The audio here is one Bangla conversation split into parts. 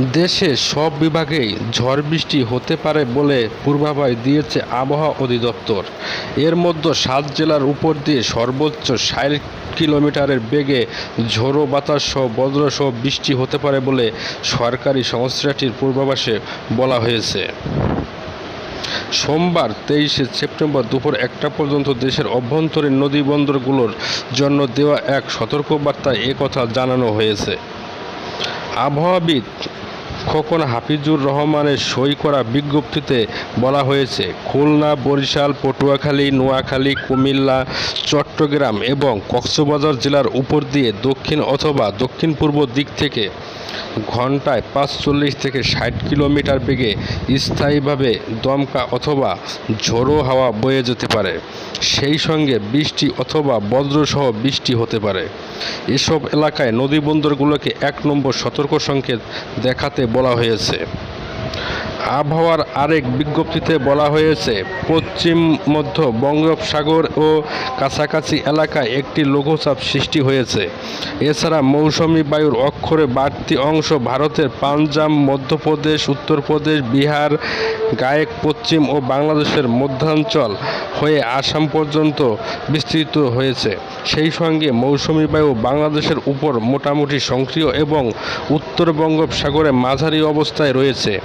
দেশে সব বিভাগেই ঝড় বৃষ্টি হতে পারে বলে পূর্বাভাস দিয়েছে আবহাওয়া অধিদপ্তর। এর মধ্যে সাত জেলার উপর দিয়ে সর্বোচ্চ ষাট কিলোমিটারের বেগে ঝোড়ো বাতাস সহ বজ্রসহ বৃষ্টি হতে পারে বলে সরকারি সংস্থাটির পূর্বাভাসে বলা হয়েছে। সোমবার তেইশে সেপ্টেম্বর দুপুর একটা পর্যন্ত দেশের অভ্যন্তরীণ নদী বন্দরগুলোর জন্য দেওয়া এক সতর্কবার্তায় এ কথা জানানো হয়েছে। আবহাওয়াবিদ খোকন হাফিজুর রহমানের সই করা বিজ্ঞপ্তিতে বলা হয়েছে, খুলনা, বরিশাল, পটুয়াখালী, নোয়াখালী, কুমিল্লা, চট্টগ্রাম এবং কক্সবাজার জেলার উপর দিয়ে দক্ষিণ অথবা দক্ষিণ পূর্ব দিক থেকে ঘন্টায় পাঁচচল্লিশ থেকে ষাট কিলোমিটার বেগে স্থায়ীভাবে দমকা অথবা ঝোড়ো হাওয়া বয়ে যেতে পারে। সেই সঙ্গে বৃষ্টি অথবা বজ্রসহ বৃষ্টি হতে পারে। এসব এলাকায় নদী বন্দরগুলোকে এক নম্বর সতর্ক সংকেত দেখাতে বলা হয়েছে। আবহাওয়ার আরেক বিজ্ঞপ্তিতে বলা হয়েছে, পশ্চিম, মধ্য বঙ্গোপসাগর ও কাছাকাছি এলাকায় একটি লঘুচাপ সৃষ্টি হয়েছে। এছাড়া মৌসুমি বায়ুর অক্ষরে বাড়তি অংশ ভারতের পাঞ্জাব, মধ্যপ্রদেশ, উত্তরপ্রদেশ, বিহার গায়েক পশ্চিম ও বাংলাদেশের মধ্যাঞ্চল হয়ে আসাম পর্যন্ত বিস্তৃত হয়েছে। সেই সঙ্গে মৌসুমি বায়ু বাংলাদেশের উপর মোটামুটি সক্রিয় এবং উত্তর বঙ্গোপসাগরে মাঝারি অবস্থায় রয়েছে।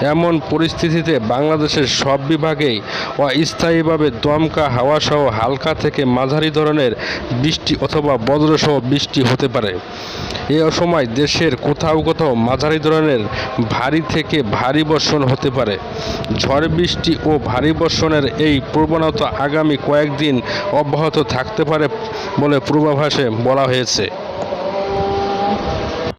এমন পরিস্থিতিতে বাংলাদেশের সব বিভাগেই অস্থায়ীভাবে দমকা হাওয়াসহ হালকা থেকে মাঝারি ধরনের বৃষ্টি অথবা বজ্রসহ বৃষ্টি হতে পারে। এ সময় দেশের কোথাও কোথাও মাঝারি ধরনের ভারী থেকে ভারী বর্ষণ হতে পারে। ঝড় বৃষ্টি ও ভারী বর্ষণের এই প্রবণতা আগামী কয়েকদিন অব্যাহত থাকতে পারে বলে পূর্বাভাসে বলা হয়েছে।